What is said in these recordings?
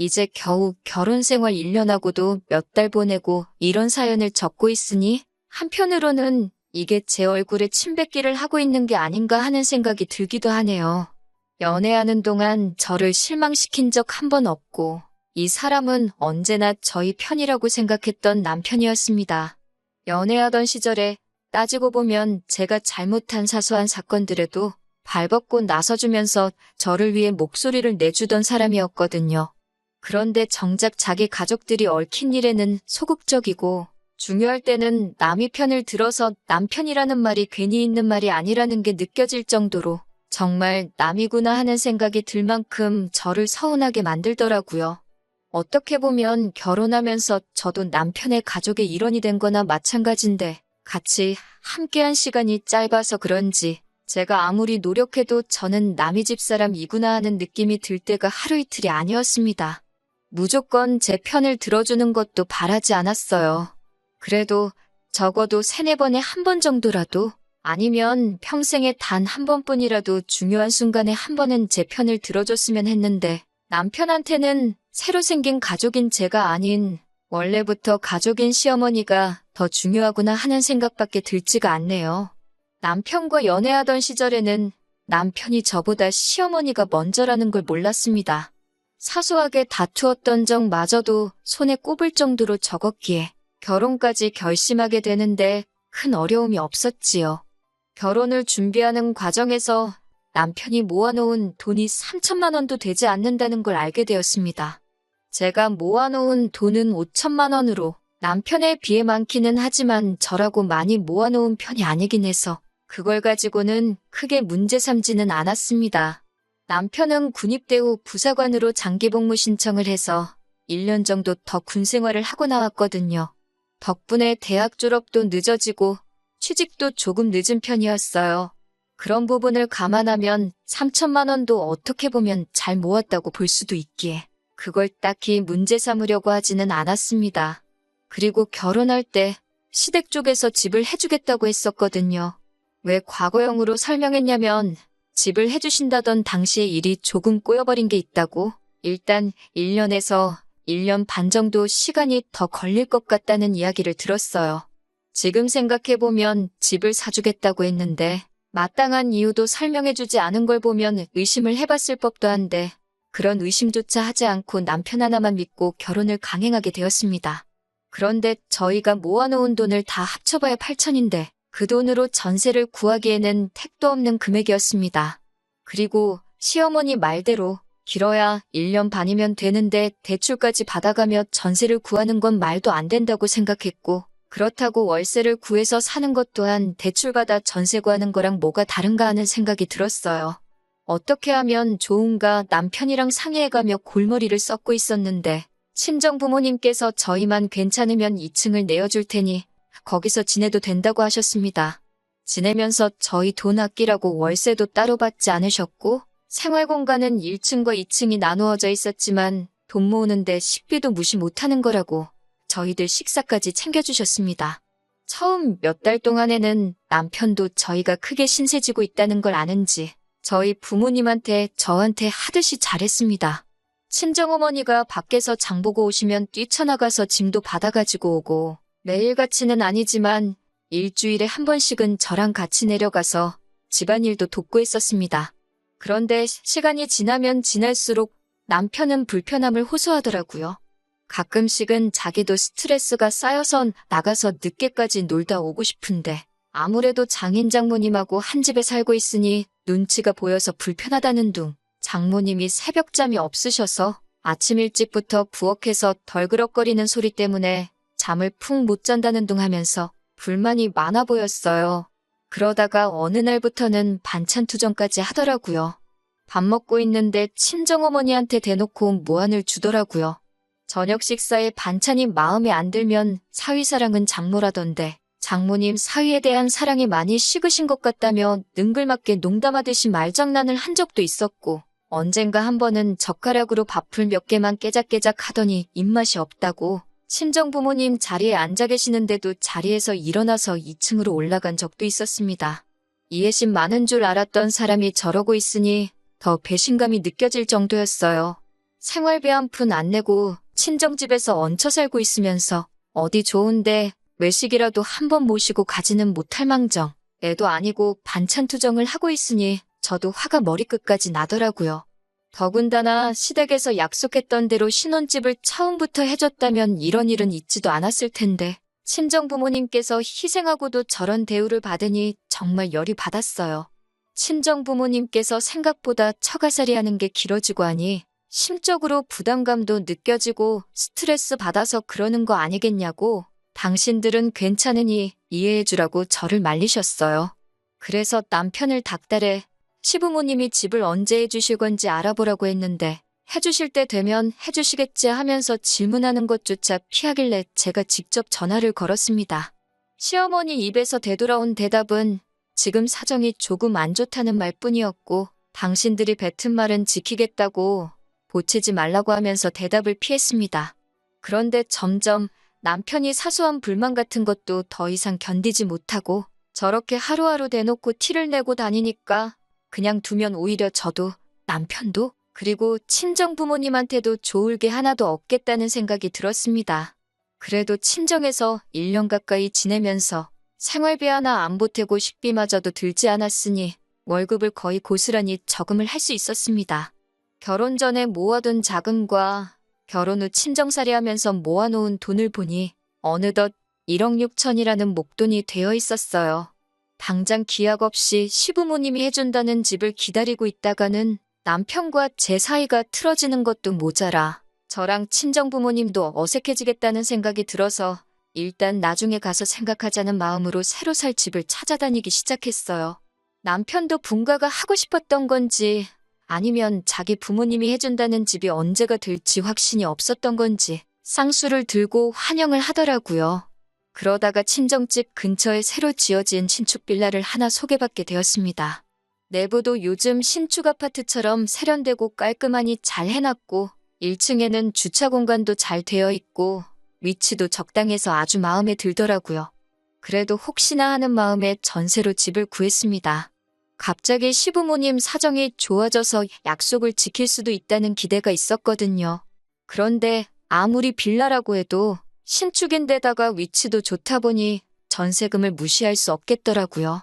이제 겨우 결혼 생활 1년하고도 몇 달 보내고 이런 사연을 적고 있으니 한편으로는 이게 제 얼굴에 침뱉기를 하고 있는 게 아닌가 하는 생각이 들기도 하네요. 연애하는 동안 저를 실망시킨 적 한 번 없고 이 사람은 언제나 저희 편이라고 생각했던 남편이었습니다. 연애하던 시절에 따지고 보면 제가 잘못한 사소한 사건들에도 발벗고 나서주면서 저를 위해 목소리를 내주던 사람이었거든요. 그런데 정작 자기 가족들이 얽힌 일에는 소극적이고 중요할 때는 남의 편을 들어서 남편이라는 말이 괜히 있는 말이 아니라는 게 느껴질 정도로 정말 남이구나 하는 생각이 들 만큼 저를 서운하게 만들더라고요. 어떻게 보면 결혼하면서 저도 남편의 가족의 일원이 된 거나 마찬가지인데 같이 함께한 시간이 짧아서 그런지 제가 아무리 노력해도 저는 남의 집 사람이구나 하는 느낌이 들 때가 하루 이틀이 아니었습니다. 무조건 제 편을 들어주는 것도 바라지 않았어요. 그래도 적어도 세네 번에 한 번 정도라도 아니면 평생에 단 한 번뿐이라도 중요한 순간에 한 번은 제 편을 들어줬으면 했는데 남편한테는 새로 생긴 가족인 제가 아닌 원래부터 가족인 시어머니가 더 중요하구나 하는 생각밖에 들지가 않네요. 남편과 연애하던 시절에는 남편이 저보다 시어머니가 먼저라는 걸 몰랐습니다. 사소하게 다투었던 적마저도 손에 꼽을 정도로 적었기에 결혼까지 결심하게 되는데 큰 어려움이 없었지요. 결혼을 준비하는 과정에서 남편이 모아놓은 돈이 3천만 원도 되지 않는다는 걸 알게 되었습니다. 제가 모아놓은 돈은 5천만 원으로 남편에 비해 많기는 하지만 저라고 많이 모아놓은 편이 아니긴 해서 그걸 가지고는 크게 문제 삼지는 않았습니다. 남편은 군입대 후 부사관으로 장기복무 신청을 해서 1년 정도 더 군 생활을 하고 나왔거든요. 덕분에 대학 졸업도 늦어지고 취직도 조금 늦은 편이었어요. 그런 부분을 감안하면 3천만 원도 어떻게 보면 잘 모았다고 볼 수도 있기에 그걸 딱히 문제 삼으려고 하지는 않았습니다. 그리고 결혼할 때 시댁 쪽에서 집을 해주겠다고 했었거든요. 왜 과거형으로 설명했냐면 집을 해주신다던 당시의 일이 조금 꼬여버린 게 있다고 일단 1년에서 1년 반 정도 시간이 더 걸릴 것 같다는 이야기를 들었어요. 지금 생각해보면 집을 사주겠다고 했는데 마땅한 이유도 설명해주지 않은 걸 보면 의심을 해봤을 법도 한데 그런 의심조차 하지 않고 남편 하나만 믿고 결혼을 강행하게 되었습니다. 그런데 저희가 모아놓은 돈을 다 합쳐봐야 8천인데 그 돈으로 전세를 구하기에는 택도 없는 금액이었습니다. 그리고 시어머니 말대로 길어야 1년 반이면 되는데 대출까지 받아가며 전세를 구하는 건 말도 안 된다고 생각했고 그렇다고 월세를 구해서 사는 것 또한 대출받아 전세 구하는 거랑 뭐가 다른가 하는 생각이 들었어요. 어떻게 하면 좋은가 남편이랑 상의해가며 골머리를 썩고 있었는데 친정 부모님께서 저희만 괜찮으면 2층을 내어줄 테니 거기서 지내도 된다고 하셨습니다. 지내면서 저희 돈 아끼라고 월세도 따로 받지 않으셨고 생활 공간은 1층과 2층이 나누어져 있었지만 돈 모으는데 식비도 무시 못하는 거라고 저희들 식사까지 챙겨주셨습니다. 처음 몇 달 동안에는 남편도 저희가 크게 신세지고 있다는 걸 아는지 저희 부모님한테 저한테 하듯이 잘했습니다. 친정어머니가 밖에서 장보고 오시면 뛰쳐나가서 짐도 받아가지고 오고 매일같이는 아니지만 일주일에 한 번씩은 저랑 같이 내려가서 집안일도 돕고 있었습니다. 그런데 시간이 지나면 지날수록 남편은 불편함을 호소하더라고요. 가끔씩은 자기도 스트레스가 쌓여선 나가서 늦게까지 놀다 오고 싶은데 아무래도 장인 장모님하고 한 집에 살고 있으니 눈치가 보여서 불편하다는 둥 장모님이 새벽잠이 없으셔서 아침 일찍부터 부엌에서 덜그럭거리는 소리 때문에 잠을 푹 못 잔다는 둥 하면서 불만이 많아 보였어요. 그러다가 어느 날부터는 반찬 투정까지 하더라고요. 밥 먹고 있는데 친정어머니한테 대놓고 무안을 주더라고요. 저녁 식사에 반찬이 마음에 안 들면 사위사랑은 장모라던데 장모님 사위에 대한 사랑이 많이 식으신 것 같다며 능글맞게 농담하듯이 말장난을 한 적도 있었고 언젠가 한 번은 젓가락으로 밥풀 몇 개만 깨작깨작 하더니 입맛이 없다고 친정 부모님 자리에 앉아 계시는데도 자리에서 일어나서 2층으로 올라간 적도 있었습니다. 이해심 많은 줄 알았던 사람이 저러고 있으니 더 배신감이 느껴질 정도였어요. 생활비 한 푼 안 내고 친정집에서 얹혀 살고 있으면서 어디 좋은데 외식이라도 한 번 모시고 가지는 못할 망정. 애도 아니고 반찬 투정을 하고 있으니 저도 화가 머리끝까지 나더라고요. 더군다나 시댁에서 약속했던 대로 신혼집을 처음부터 해줬다면 이런 일은 있지도 않았을 텐데 친정 부모님께서 희생하고도 저런 대우를 받으니 정말 열이 받았어요. 친정 부모님께서 생각보다 처가살이 하는 게 길어지고 하니 심적으로 부담감도 느껴지고 스트레스 받아서 그러는 거 아니겠냐고 당신들은 괜찮으니 이해해주라고 저를 말리셨어요. 그래서 남편을 닥달해 시부모님이 집을 언제 해주실 건지 알아보라고 했는데 해주실 때 되면 해주시겠지 하면서 질문하는 것조차 피하길래 제가 직접 전화를 걸었습니다. 시어머니 입에서 되돌아온 대답은 지금 사정이 조금 안 좋다는 말뿐이었고 당신들이 뱉은 말은 지키겠다고 보채지 말라고 하면서 대답을 피했습니다. 그런데 점점 남편이 사소한 불만 같은 것도 더 이상 견디지 못하고 저렇게 하루하루 대놓고 티를 내고 다니니까 그냥 두면 오히려 저도 남편도 그리고 친정 부모님한테도 좋을 게 하나도 없겠다는 생각이 들었습니다. 그래도 친정에서 1년 가까이 지내면서 생활비 하나 안 보태고 식비마저도 들지 않았으니 월급을 거의 고스란히 저금을 할 수 있었습니다. 결혼 전에 모아둔 자금과 결혼 후 친정살이 하면서 모아놓은 돈을 보니 어느덧 1억 6천이라는 목돈이 되어 있었어요. 당장 기약 없이 시부모님이 해준다는 집을 기다리고 있다가는 남편과 제 사이가 틀어지는 것도 모자라 저랑 친정부모님도 어색해지겠다는 생각이 들어서 일단 나중에 가서 생각하자는 마음으로 새로 살 집을 찾아다니기 시작했어요. 남편도 분가가 하고 싶었던 건지 아니면 자기 부모님이 해준다는 집이 언제가 될지 확신이 없었던 건지 쌍수를 들고 환영을 하더라고요. 그러다가 친정집 근처에 새로 지어진 신축 빌라를 하나 소개받게 되었습니다. 내부도 요즘 신축 아파트처럼 세련되고 깔끔하니 잘 해놨고 1층에는 주차 공간도 잘 되어 있고 위치도 적당해서 아주 마음에 들더라고요. 그래도 혹시나 하는 마음에 전세로 집을 구했습니다. 갑자기 시부모님 사정이 좋아져서 약속을 지킬 수도 있다는 기대가 있었거든요. 그런데 아무리 빌라라고 해도 신축인데다가 위치도 좋다 보니 전세금을 무시할 수 없겠더라고요.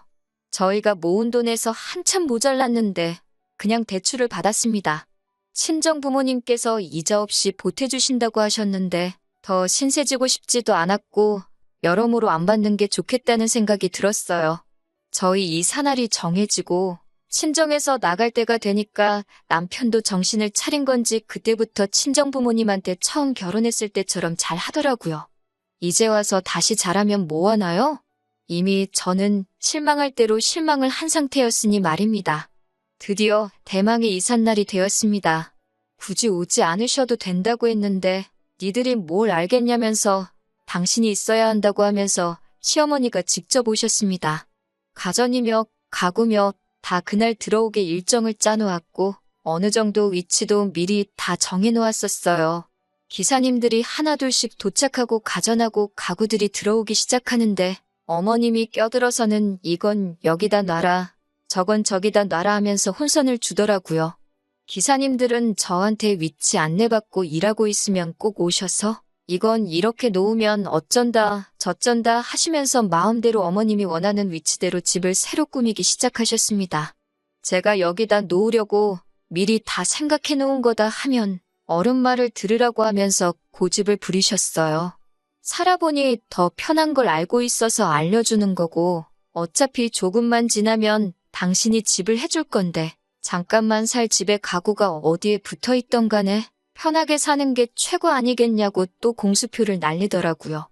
저희가 모은 돈에서 한참 모자랐는데 그냥 대출을 받았습니다. 친정 부모님께서 이자 없이 보태주신다고 하셨는데 더 신세지고 싶지도 않았고 여러모로 안 받는 게 좋겠다는 생각이 들었어요. 저희 이 사날이 정해지고 친정에서 나갈 때가 되니까 남편도 정신을 차린 건지 그때부터 친정 부모님한테 처음 결혼했을 때처럼 잘 하더라고요. 이제 와서 다시 잘하면 뭐 하나요? 이미 저는 실망할 대로 실망을 한 상태였으니 말입니다. 드디어 대망의 이삿날이 되었습니다. 굳이 오지 않으셔도 된다고 했는데 니들이 뭘 알겠냐면서 당신이 있어야 한다고 하면서 시어머니가 직접 오셨습니다. 가전이며 가구며 다 그날 들어오게 일정을 짜놓았고 어느 정도 위치도 미리 다 정해놓았었어요. 기사님들이 하나둘씩 도착하고 가전하고 가구들이 들어오기 시작하는데 어머님이 껴들어서는 이건 여기다 놔라, 저건 저기다 놔라 하면서 혼선을 주더라고요. 기사님들은 저한테 위치 안내받고 일하고 있으면 꼭 오셔서 이건 이렇게 놓으면 어쩐다 저쩐다 하시면서 마음대로 어머님이 원하는 위치대로 집을 새로 꾸미기 시작하셨습니다. 제가 여기다 놓으려고 미리 다 생각해 놓은 거다 하면 어른 말을 들으라고 하면서 고집을 부리셨어요. 살아보니 더 편한 걸 알고 있어서 알려주는 거고 어차피 조금만 지나면 당신이 집을 해줄 건데 잠깐만 살 집에 가구가 어디에 붙어 있던 간에 편하게 사는 게 최고 아니겠냐고 또 공수표를 날리더라고요.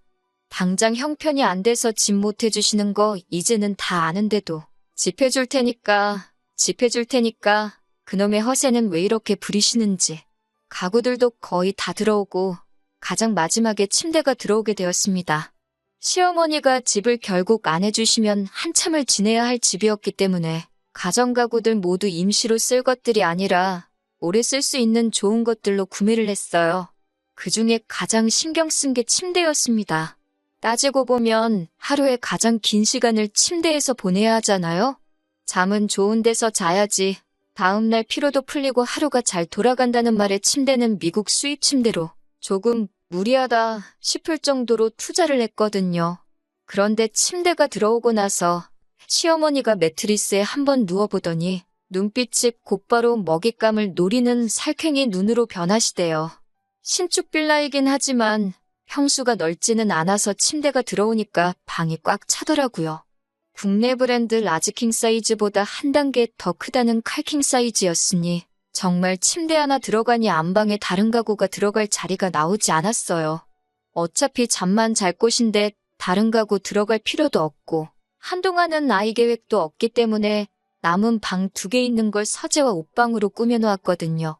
당장 형편이 안 돼서 집 못 해주시는 거 이제는 다 아는데도 집 해줄 테니까 집 해줄 테니까 그놈의 허세는 왜 이렇게 부리시는지 가구들도 거의 다 들어오고 가장 마지막에 침대가 들어오게 되었습니다. 시어머니가 집을 결국 안 해주시면 한참을 지내야 할 집이었기 때문에 가정가구들 모두 임시로 쓸 것들이 아니라 오래 쓸 수 있는 좋은 것들로 구매를 했어요. 그 중에 가장 신경 쓴 게 침대였습니다. 따지고 보면 하루에 가장 긴 시간을 침대에서 보내야 하잖아요? 잠은 좋은 데서 자야지. 다음날 피로도 풀리고 하루가 잘 돌아간다는 말에 침대는 미국 수입 침대로 조금 무리하다 싶을 정도로 투자를 했거든요. 그런데 침대가 들어오고 나서 시어머니가 매트리스에 한번 누워보더니 눈빛이 곧바로 먹잇감을 노리는 살쾡이 눈으로 변하시대요. 신축 빌라이긴 하지만 평수가 넓지는 않아서 침대가 들어오니까 방이 꽉 차더라고요. 국내 브랜드 라지킹 사이즈보다 한 단계 더 크다는 칼킹 사이즈였으니 정말 침대 하나 들어가니 안방에 다른 가구가 들어갈 자리가 나오지 않았어요. 어차피 잠만 잘 곳인데 다른 가구 들어갈 필요도 없고 한동안은 아이 계획도 없기 때문에 남은 방 두 개 있는 걸 서재와 옷방으로 꾸며놓았거든요.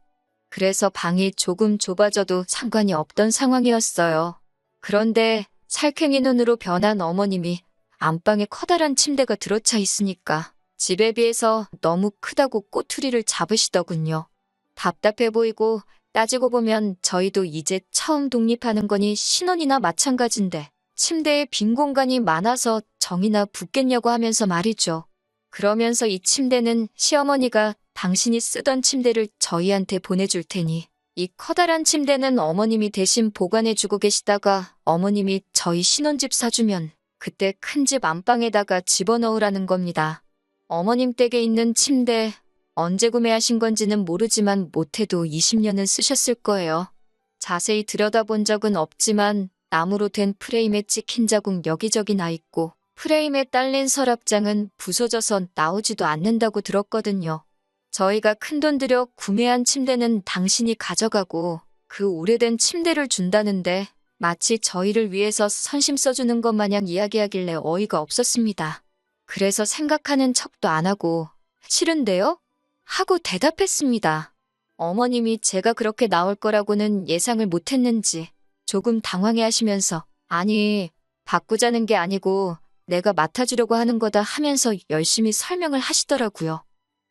그래서 방이 조금 좁아져도 상관이 없던 상황이었어요. 그런데 살쾡이 눈으로 변한 어머님이 안방에 커다란 침대가 들어차 있으니까 집에 비해서 너무 크다고 꼬투리를 잡으시더군요. 답답해 보이고 따지고 보면 저희도 이제 처음 독립하는 거니 신혼이나 마찬가지인데 침대에 빈 공간이 많아서 정이나 붙겠냐고 하면서 말이죠. 그러면서 이 침대는 시어머니가 당신이 쓰던 침대를 저희한테 보내줄 테니 이 커다란 침대는 어머님이 대신 보관해주고 계시다가 어머님이 저희 신혼집 사주면 그때 큰 집 안방에다가 집어넣으라는 겁니다. 어머님 댁에 있는 침대 언제 구매하신 건지는 모르지만 못해도 20년은 쓰셨을 거예요. 자세히 들여다본 적은 없지만 나무로 된 프레임에 찍힌 자국 여기저기 나 있고 프레임에 딸린 서랍장은 부서져서 나오지도 않는다고 들었거든요. 저희가 큰돈 들여 구매한 침대는 당신이 가져가고 그 오래된 침대를 준다는데 마치 저희를 위해서 선심 써주는 것 마냥 이야기하길래 어이가 없었습니다. 그래서 생각하는 척도 안 하고 싫은데요? 하고 대답했습니다. 어머님이 제가 그렇게 나올 거라고는 예상을 못했는지 조금 당황해 하시면서 아니 바꾸자는 게 아니고 내가 맡아주려고 하는 거다 하면서 열심히 설명을 하시더라고요.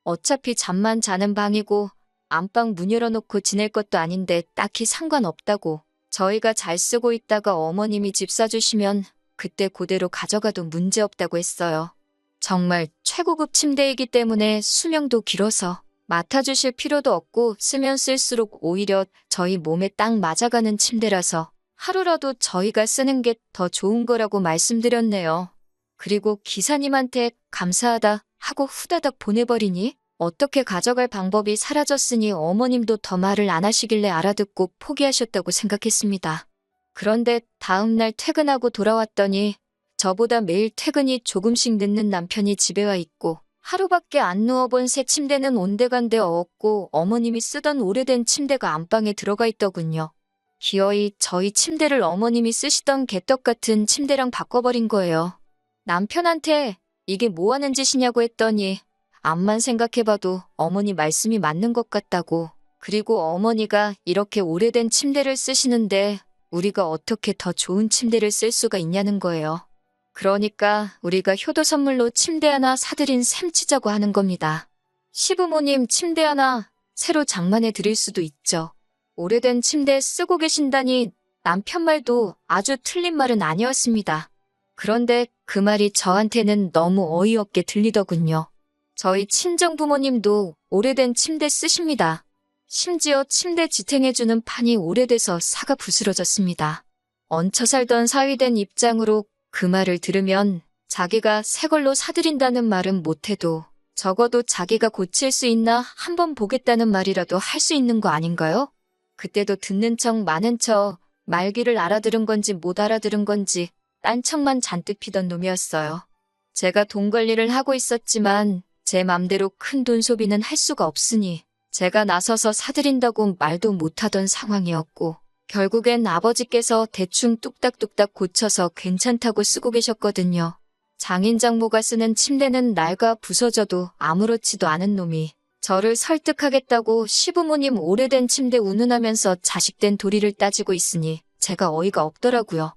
어차피 잠만 자는 방이고 안방 문 열어놓고 지낼 것도 아닌데 딱히 상관없다고 저희가 잘 쓰고 있다가 어머님이 집 사주시면 그때 그대로 가져가도 문제없다고 했어요. 정말 최고급 침대이기 때문에 수명도 길어서 맡아주실 필요도 없고 쓰면 쓸수록 오히려 저희 몸에 딱 맞아가는 침대라서 하루라도 저희가 쓰는 게 더 좋은 거라고 말씀드렸네요. 그리고 기사님한테 감사하다 하고 후다닥 보내버리니 어떻게 가져갈 방법이 사라졌으니 어머님도 더 말을 안 하시길래 알아듣고 포기하셨다고 생각했습니다. 그런데 다음날 퇴근하고 돌아왔더니 저보다 매일 퇴근이 조금씩 늦는 남편이 집에 와 있고 하루밖에 안 누워본 새 침대는 온데간데 없고 어머님이 쓰던 오래된 침대가 안방에 들어가 있더군요. 기어이 저희 침대를 어머님이 쓰시던 개떡 같은 침대랑 바꿔버린 거예요. 남편한테 이게 뭐 하는 짓이냐고 했더니 암만 생각해봐도 어머니 말씀이 맞는 것 같다고. 그리고 어머니가 이렇게 오래된 침대를 쓰시는데 우리가 어떻게 더 좋은 침대를 쓸 수가 있냐는 거예요. 그러니까 우리가 효도 선물로 침대 하나 사드린 셈 치자고 하는 겁니다. 시부모님 침대 하나 새로 장만해 드릴 수도 있죠. 오래된 침대 쓰고 계신다니 남편 말도 아주 틀린 말은 아니었습니다. 그런데 그 말이 저한테는 너무 어이없게 들리더군요. 저희 친정 부모님도 오래된 침대 쓰십니다. 심지어 침대 지탱해주는 판이 오래돼서 사가 부스러졌습니다. 얹혀 살던 사위된 입장으로 그 말을 들으면 자기가 새 걸로 사드린다는 말은 못해도 적어도 자기가 고칠 수 있나 한번 보겠다는 말이라도 할 수 있는 거 아닌가요? 그때도 듣는 척 많은 척 말귀를 알아들은 건지 못 알아들은 건지 딴 척만 잔뜩 피던 놈이었어요. 제가 돈 관리를 하고 있었지만 제 맘대로 큰 돈 소비는 할 수가 없으니 제가 나서서 사드린다고 말도 못하던 상황이었고 결국엔 아버지께서 대충 뚝딱뚝딱 고쳐서 괜찮다고 쓰고 계셨거든요. 장인 장모가 쓰는 침대는 낡아 부서져도 아무렇지도 않은 놈이 저를 설득하겠다고 시부모님 오래된 침대 운운하면서 자식된 도리를 따지고 있으니 제가 어이가 없더라고요.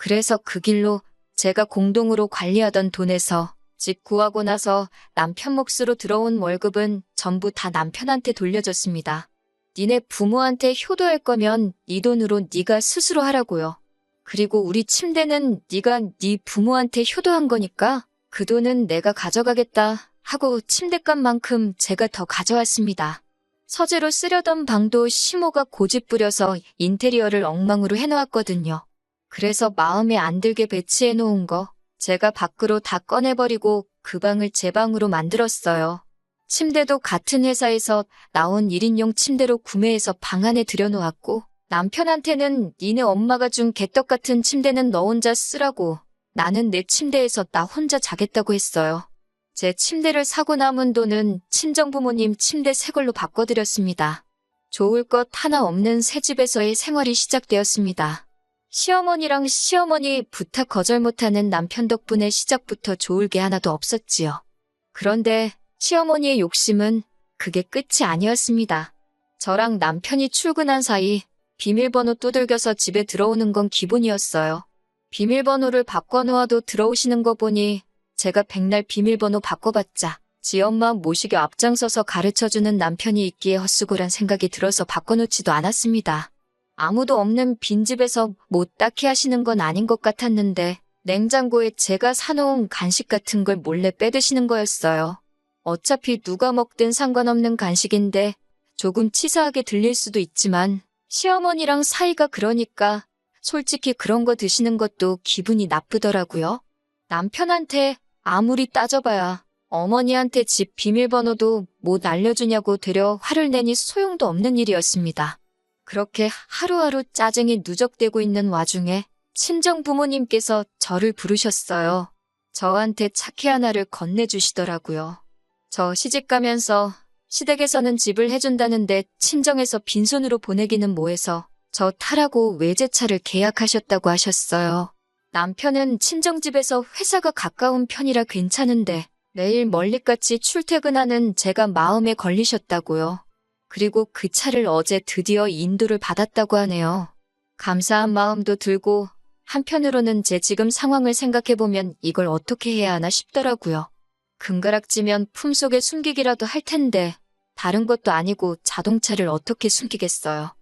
그래서 그 길로 제가 공동으로 관리하던 돈에서 집 구하고 나서 남편 몫으로 들어온 월급은 전부 다 남편한테 돌려줬습니다. 니네 부모한테 효도할 거면 네 돈으로 네가 스스로 하라고요. 그리고 우리 침대는 네가 네 부모한테 효도한 거니까 그 돈은 내가 가져가겠다 하고 침대값만큼 제가 더 가져왔습니다. 서재로 쓰려던 방도 시모가 고집 부려서 인테리어를 엉망으로 해놓았거든요. 그래서 마음에 안 들게 배치해 놓은 거 제가 밖으로 다 꺼내버리고 그 방을 제 방으로 만들었어요. 침대도 같은 회사에서 나온 1인용 침대로 구매해서 방 안에 들여놓았고 남편한테는 니네 엄마가 준 개떡 같은 침대는 너 혼자 쓰라고 나는 내 침대에서 나 혼자 자겠다고 했어요. 제 침대를 사고 남은 돈은 친정부모님 침대 새 걸로 바꿔드렸습니다. 좋을 것 하나 없는 새 집에서의 생활이 시작되었습니다. 시어머니랑 시어머니 부탁 거절 못하는 남편 덕분에 시작부터 좋을 게 하나도 없었지요. 그런데 시어머니의 욕심은 그게 끝이 아니었습니다. 저랑 남편이 출근한 사이 비밀번호 두들겨서 집에 들어오는 건 기본이었어요. 비밀번호를 바꿔놓아도 들어오시는 거 보니 제가 백날 비밀번호 바꿔봤자 지 엄마 모시게 앞장서서 가르쳐주는 남편이 있기에 헛수고란 생각이 들어서 바꿔놓지도 않았습니다. 아무도 없는 빈집에서 뭐 딱히 하시는 건 아닌 것 같았는데 냉장고에 제가 사놓은 간식 같은 걸 몰래 빼드시는 거였어요. 어차피 누가 먹든 상관없는 간식인데 조금 치사하게 들릴 수도 있지만 시어머니랑 사이가 그러니까 솔직히 그런 거 드시는 것도 기분이 나쁘더라고요. 남편한테 아무리 따져봐야 어머니한테 집 비밀번호도 못 알려주냐고 되려 화를 내니 소용도 없는 일이었습니다. 그렇게 하루하루 짜증이 누적되고 있는 와중에 친정 부모님께서 저를 부르셨어요. 저한테 차키 하나를 건네주시더라고요. 저 시집 가면서 시댁에서는 집을 해준다는데 친정에서 빈손으로 보내기는 뭐해서 저 타라고 외제차를 계약하셨다고 하셨어요. 남편은 친정집에서 회사가 가까운 편이라 괜찮은데 매일 멀리까지 출퇴근하는 제가 마음에 걸리셨다고요. 그리고 그 차를 어제 드디어 인도를 받았다고 하네요. 감사한 마음도 들고 한편으로는 제 지금 상황을 생각해보면 이걸 어떻게 해야 하나 싶더라고요. 금가락지면 품속에 숨기기라도 할 텐데 다른 것도 아니고 자동차를 어떻게 숨기겠어요.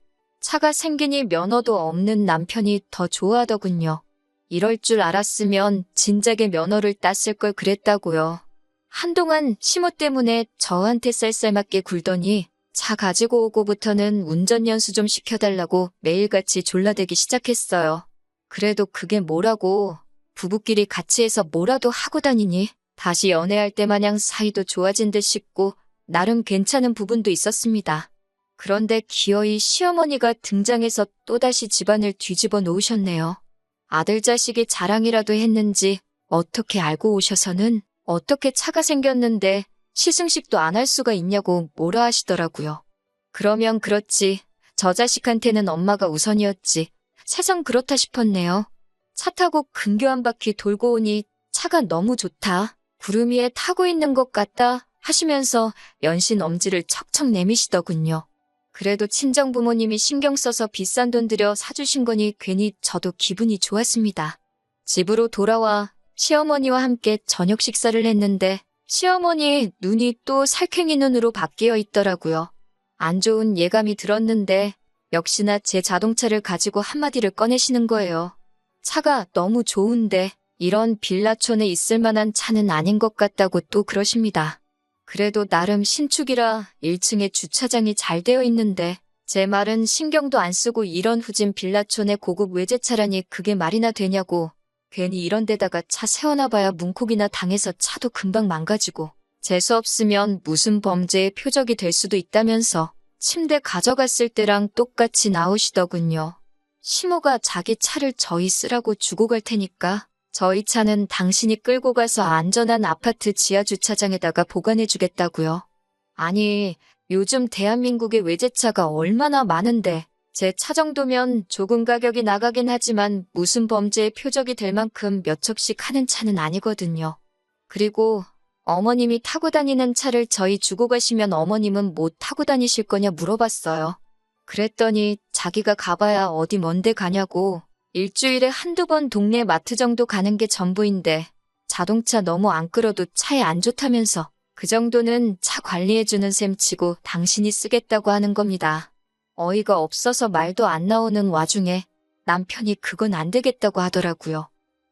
차가 생기니 면허도 없는 남편이 더 좋아하더군요. 이럴 줄 알았으면 진작에 면허를 땄을 걸 그랬다고요. 한동안 시모 때문에 저한테 쌀쌀맞게 굴더니 차 가지고 오고부터는 운전 연수 좀 시켜달라고 매일같이 졸라대기 시작했어요. 그래도 그게 뭐라고 부부끼리 같이 해서 뭐라도 하고 다니니 다시 연애할 때 마냥 사이도 좋아진 듯 싶고 나름 괜찮은 부분도 있었습니다. 그런데 기어이 시어머니가 등장해서 또다시 집안을 뒤집어 놓으셨네요. 아들 자식이 자랑이라도 했는지 어떻게 알고 오셔서는 어떻게 차가 생겼는데 시승식도 안 할 수가 있냐고 뭐라 하시더라고요. 그러면 그렇지. 저 자식한테는 엄마가 우선이었지. 세상 그렇다 싶었네요. 차 타고 근교 한 바퀴 돌고 오니 차가 너무 좋다. 구름 위에 타고 있는 것 같다 하시면서 연신 엄지를 척척 내미시더군요. 그래도 친정 부모님이 신경 써서 비싼 돈 들여 사주신 거니 괜히 저도 기분이 좋았습니다. 집으로 돌아와 시어머니와 함께 저녁 식사를 했는데 시어머니 눈이 또 살쾡이 눈으로 바뀌어 있더라고요. 안 좋은 예감이 들었는데 역시나 제 자동차를 가지고 한마디를 꺼내시는 거예요. 차가 너무 좋은데 이런 빌라촌에 있을 만한 차는 아닌 것 같다고 또 그러십니다. 그래도 나름 신축이라 1층에 주차장이 잘 되어 있는데 제 말은 신경도 안 쓰고 이런 후진 빌라촌의 고급 외제차라니 그게 말이나 되냐고 괜히 이런 데다가 차 세워놔봐야 문콕이나 당해서 차도 금방 망가지고 재수 없으면 무슨 범죄의 표적이 될 수도 있다면서 침대 가져갔을 때랑 똑같이 나오시더군요. 시모가 자기 차를 저희 쓰라고 주고 갈 테니까 저희 차는 당신이 끌고 가서 안전한 아파트 지하 주차장에다가 보관해 주겠다고요. 아니, 요즘 대한민국의 외제차가 얼마나 많은데 제 차 정도면 조금 가격이 나가긴 하지만 무슨 범죄의 표적이 될 만큼 몇 척씩 하는 차는 아니거든요. 그리고 어머님이 타고 다니는 차를 저희 주고 가시면 어머님은 못 타고 다니실 거냐 물어봤어요. 그랬더니 자기가 가봐야 어디 먼데 가냐고 일주일에 한두 번 동네 마트 정도 가는 게 전부인데 자동차 너무 안 끌어도 차에 안 좋다면서 그 정도는 차 관리해주는 셈 치고 당신이 쓰겠다고 하는 겁니다. 어이가 없어서 말도 안 나오는 와중에 남편이 그건 안 되겠다고 하더라고요.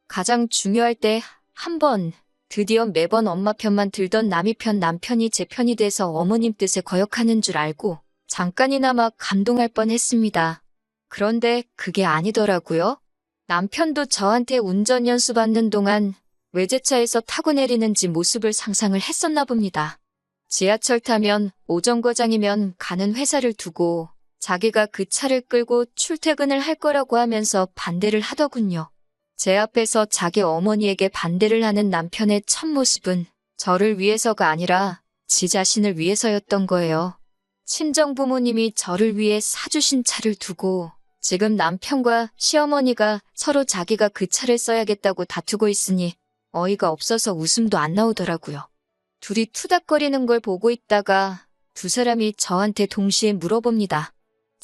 가장 중요할 때 한 번 드디어 매번 엄마 편만 들던 남이 편 남편이 제 편이 돼서 어머님 뜻에 거역하는 줄 알고 잠깐이나마 감동할 뻔 했습니다. 그런데 그게 아니더라고요. 남편도 저한테 운전 연수 받는 동안 외제차에서 타고 내리는 집 모습을 상상을 했었나 봅니다. 지하철 타면 오정거장이면 가는 회사를 두고 자기가 그 차를 끌고 출퇴근을 할 거라고 하면서 반대를 하더군요. 제 앞에서 자기 어머니에게 반대를 하는 남편의 첫 모습은 저를 위해서가 아니라 지 자신을 위해서였던 거예요. 친정 부모님이 저를 위해 사주신 차를 두고 지금 남편과 시어머니가 서로 자기가 그 차를 써야겠다고 다투고 있으니 어이가 없어서 웃음도 안 나오더라고요. 둘이 투닥거리는 걸 보고 있다가 두 사람이 저한테 동시에 물어봅니다.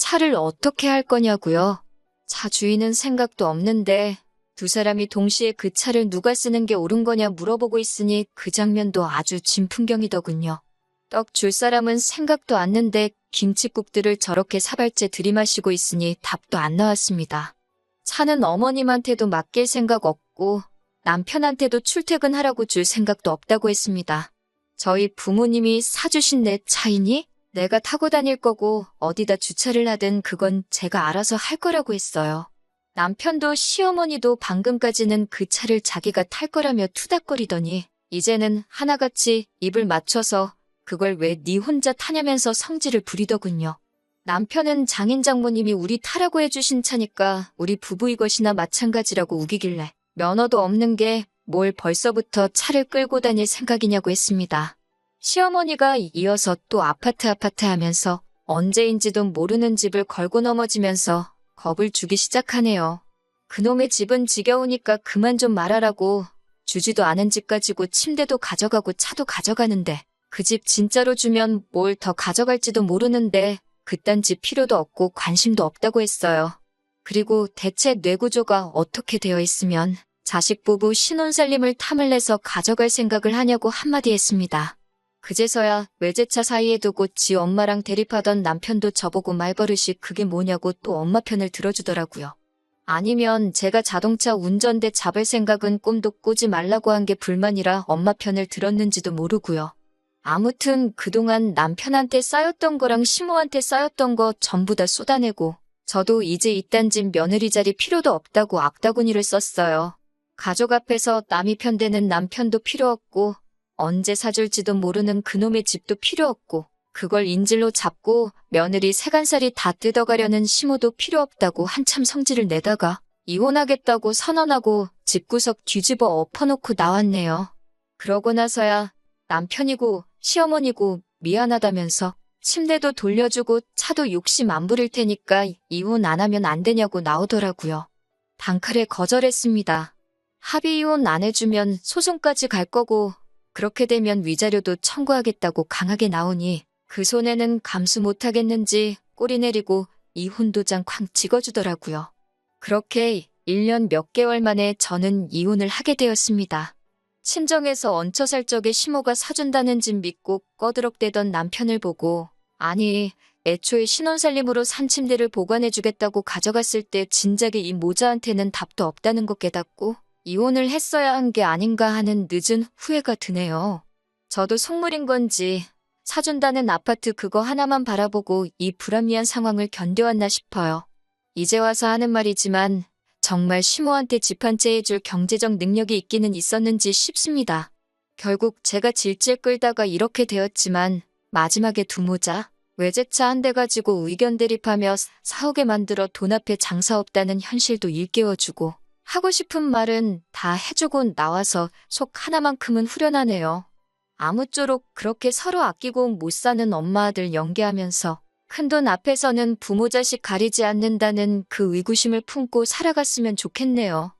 차를 어떻게 할 거냐고요? 차 주인은 생각도 없는데 두 사람이 동시에 그 차를 누가 쓰는 게 옳은 거냐 물어보고 있으니 그 장면도 아주 진풍경이더군요. 떡 줄 사람은 생각도 않는데 김치국들을 저렇게 사발째 들이마시고 있으니 답도 안 나왔습니다. 차는 어머님한테도 맡길 생각 없고 남편한테도 출퇴근하라고 줄 생각도 없다고 했습니다. 저희 부모님이 사주신 내 차이니? 내가 타고 다닐 거고 어디다 주차를 하든 그건 제가 알아서 할 거라고 했어요. 남편도 시어머니도 방금까지는 그 차를 자기가 탈 거라며 투닥거리더니 이제는 하나같이 입을 맞춰서 그걸 왜 네 혼자 타냐면서 성질을 부리더군요. 남편은 장인 장모님이 우리 타라고 해주신 차니까 우리 부부 이것이나 마찬가지라고 우기길래 면허도 없는 게 뭘 벌써부터 차를 끌고 다닐 생각이냐고 했습니다. 시어머니가 이어서 또 아파트 아파트 하면서 언제인지도 모르는 집을 걸고 넘어지면서 겁을 주기 시작하네요. 그놈의 집은 지겨우니까 그만 좀 말하라고 주지도 않은 집 가지고 침대도 가져가고 차도 가져가는데 그 집 진짜로 주면 뭘 더 가져갈지도 모르는데 그딴 집 필요도 없고 관심도 없다고 했어요. 그리고 대체 뇌구조가 어떻게 되어 있으면 자식 부부 신혼살림을 탐을 내서 가져갈 생각을 하냐고 한마디 했습니다. 그제서야 외제차 사이에 두고 지 엄마랑 대립하던 남편도 저보고 말버릇이 그게 뭐냐고 또 엄마 편을 들어주더라고요. 아니면 제가 자동차 운전대 잡을 생각은 꿈도 꾸지 말라고 한 게 불만이라 엄마 편을 들었는지도 모르고요. 아무튼 그동안 남편한테 쌓였던 거랑 시모한테 쌓였던 거 전부 다 쏟아내고 저도 이제 이딴 집 며느리 자리 필요도 없다고 악다구니를 썼어요. 가족 앞에서 남이 편되는 남편도 필요 없고 언제 사줄지도 모르는 그놈의 집도 필요 없고 그걸 인질로 잡고 며느리 세간살이 다 뜯어가려는 시모도 필요 없다고 한참 성질을 내다가 이혼하겠다고 선언하고 집구석 뒤집어 엎어놓고 나왔네요. 그러고 나서야 남편이고 시어머니고 미안하다면서 침대도 돌려주고 차도 욕심 안 부릴 테니까 이혼 안 하면 안 되냐고 나오더라고요. 단칼에 거절했습니다. 합의 이혼 안 해주면 소송까지 갈 거고 그렇게 되면 위자료도 청구하겠다고 강하게 나오니 그 손에는 감수 못하겠는지 꼬리 내리고 이혼 도장 쾅 찍어주더라고요. 그렇게 1년 몇 개월 만에 저는 이혼을 하게 되었습니다. 친정에서 얹혀 살 적에 시모가 사준다는 집 믿고 꺼드럭대던 남편을 보고 아니 애초에 신혼살림으로 산 침대를 보관해주겠다고 가져갔을 때 진작에 이 모자한테는 답도 없다는 것 깨닫고 이혼을 했어야 한 게 아닌가 하는 늦은 후회가 드네요. 저도 속물인 건지 사준다는 아파트 그거 하나만 바라보고 이 불합리한 상황을 견뎌왔나 싶어요. 이제 와서 하는 말이지만 정말 시모한테 집 한 채 해줄 경제적 능력이 있기는 있었는지 싶습니다. 결국 제가 질질 끌다가 이렇게 되었지만 마지막에 두 모자, 외제차 한 대 가지고 의견 대립하며 사오게 만들어 돈 앞에 장사 없다는 현실도 일깨워주고 하고 싶은 말은 다 해주고 나와서 속 하나만큼은 후련하네요. 아무쪼록 그렇게 서로 아끼고 못 사는 엄마 아들 연기하면서 큰돈 앞에서는 부모 자식 가리지 않는다는 그 의구심을 품고 살아갔으면 좋겠네요.